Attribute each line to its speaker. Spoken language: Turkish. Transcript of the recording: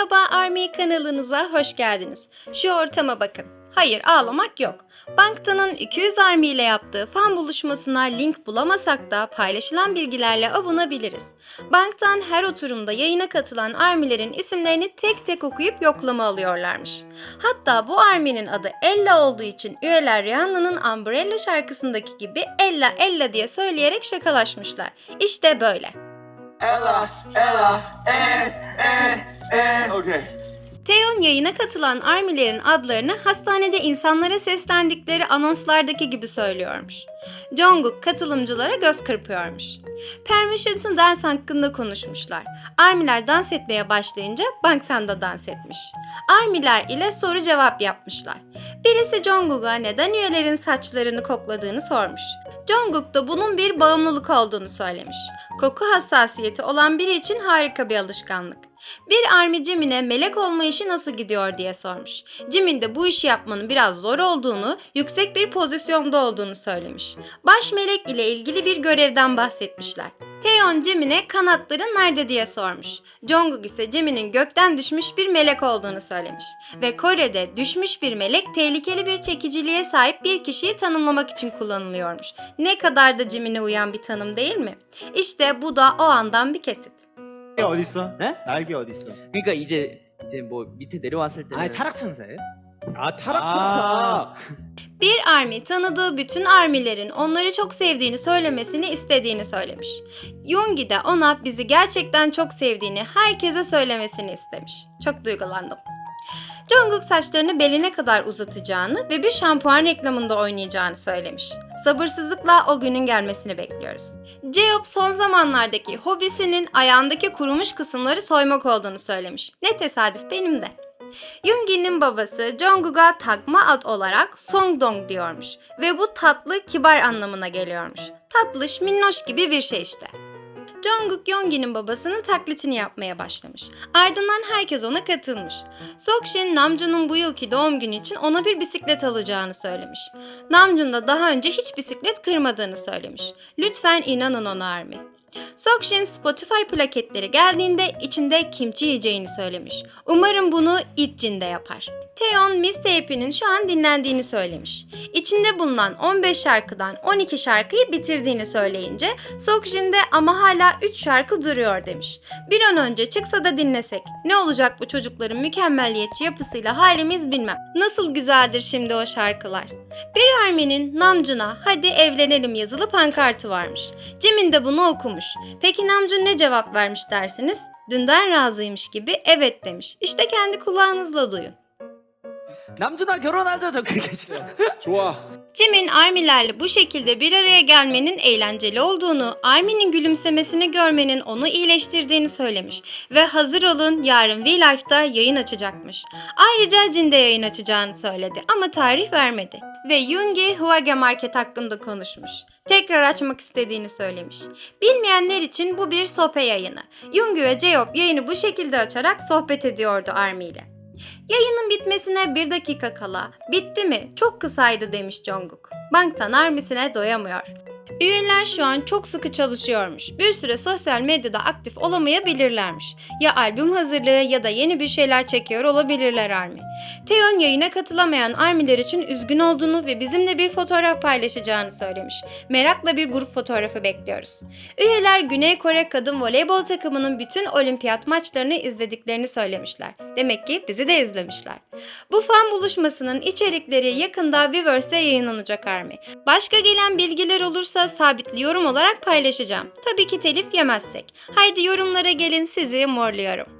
Speaker 1: Merhaba Army kanalınıza hoş geldiniz. Şu ortama bakın. Hayır ağlamak yok. Banktan'ın 200 Army ile yaptığı fan buluşmasına link bulamasak da paylaşılan bilgilerle avunabiliriz. Banktan her oturumda yayına katılan Army'lerin isimlerini tek tek okuyup yoklama alıyorlarmış. Hatta bu Army'nin adı Ella olduğu için üyeler Rihanna'nın Umbrella şarkısındaki gibi Ella Ella diye söyleyerek şakalaşmışlar. İşte böyle.
Speaker 2: Ella, Ella, eh, eh, eh. Okay.
Speaker 1: Theon yayına katılan Army'lerin adlarını hastanede insanlara seslendikleri anonslardaki gibi söylüyormuş. Jungkook katılımcılara göz kırpıyormuş. Permission to Dance hakkında konuşmuşlar. Armiler dans etmeye başlayınca Bangtan da dans etmiş. Armiler ile soru cevap yapmışlar. Birisi Jungkook'a neden üyelerin saçlarını kokladığını sormuş. Jungkook da bunun bir bağımlılık olduğunu söylemiş. Koku hassasiyeti olan biri için harika bir alışkanlık. Bir Army Jimin'e melek olma işi nasıl gidiyor diye sormuş. Jimin de bu işi yapmanın biraz zor olduğunu, yüksek bir pozisyonda olduğunu söylemiş. Baş melek ile ilgili bir görevden bahsetmişler. Taeyeon Jimin'e kanatların nerede diye sormuş. Jungkook ise Jimin'in gökten düşmüş bir melek olduğunu söylemiş. Ve Kore'de düşmüş bir melek tehlikeli bir çekiciliğe sahip bir kişiyi tanımlamak için kullanılıyormuş. Ne kadar da Jimin'e uyan bir tanım değil mi? İşte bu da o andan bir kesit.
Speaker 3: 날개 어디 있어?
Speaker 4: 네?
Speaker 3: 날개 어디 있어?
Speaker 4: 그러니까 이제 이제 뭐 밑에 내려왔을 때는
Speaker 5: 아니 타락 천사예요? 아 타락
Speaker 3: 아.
Speaker 5: 천사.
Speaker 1: Bir army tanıdığı bütün armilerin onları çok sevdiğini söylemesini istediğini söylemiş. Yoongi de ona bizi gerçekten çok sevdiğini herkese söylemesini istemiş. Çok duygulandım. Jungkook saçlarını beline kadar uzatacağını ve bir şampuan reklamında oynayacağını söylemiş. Sabırsızlıkla o günün gelmesini bekliyoruz. Jeop son zamanlardaki hobisinin ayağındaki kurumuş kısımları soymak olduğunu söylemiş. Ne tesadüf benim de. Yoongi'nin babası Jungkook'a takma ad olarak Songdong diyormuş ve bu tatlı kibar anlamına geliyormuş. Tatlış, minnoş gibi bir şey işte. Jungkook Yoongi'nin babasının taklitini yapmaya başlamış. Ardından herkes ona katılmış. Sokshin Namjoon'un bu yılki doğum günü için ona bir bisiklet alacağını söylemiş. Namjoon da daha önce hiç bisiklet kırmadığını söylemiş. Lütfen inanın ona Army. Sokshin Spotify plaketleri geldiğinde içinde kimchi yiyeceğini söylemiş. Umarım bunu Itjin de yapar. Taeyeon Miss Tape'inin şu an dinlendiğini söylemiş. İçinde bulunan 15 şarkıdan 12 şarkıyı bitirdiğini söyleyince Sokshin de ama hala 3 şarkı duruyor demiş. Bir an önce çıksa da dinlesek. Ne olacak bu çocukların mükemmelliyetçi yapısıyla halimiz bilmem. Nasıl güzeldir şimdi o şarkılar. Bir Armin'in Namjoon'a hadi evlenelim yazılı pankartı varmış. Jimin de bunu okumuş. Peki Namjoon ne cevap vermiş dersiniz? Dünden razıymış gibi evet demiş. İşte kendi kulağınızla duyun.
Speaker 4: 남준아 결혼하자 저 그렇게
Speaker 2: 좋아.
Speaker 1: Jimin Armilerle bu şekilde bir araya gelmenin eğlenceli olduğunu, Armin'in gülümsemesini görmenin onu iyileştirdiğini söylemiş ve hazır olun yarın V-Life'da yayın açacakmış. Ayrıca Jin de yayın açacağını söyledi ama tarih vermedi. Ve Yoongi Huage Market hakkında konuşmuş. Tekrar açmak istediğini söylemiş. Bilmeyenler için bu bir sohbet yayını. Yoongi ve Jeop yayını bu şekilde açarak sohbet ediyordu Army ile. Yayının bitmesine bir dakika kala bitti mi çok kısaydı demiş Jungkook. Banktan armisine doyamıyor. Üyeler şu an çok sıkı çalışıyormuş. Bir süre sosyal medyada aktif olamayabilirlermiş. Ya albüm hazırlığı ya da yeni bir şeyler çekiyor olabilirler Army. Taeyeon yayına katılamayan Army'ler için üzgün olduğunu ve bizimle bir fotoğraf paylaşacağını söylemiş. Merakla bir grup fotoğrafı bekliyoruz. Üyeler Güney Kore kadın voleybol takımının bütün olimpiyat maçlarını izlediklerini söylemişler. Demek ki bizi de izlemişler. Bu fan buluşmasının içerikleri yakında Weverse'de yayınlanacak Army. Başka gelen bilgiler olursa sabitli yorum olarak paylaşacağım. Tabii ki telif yemezsek. Haydi yorumlara gelin sizi morluyorum.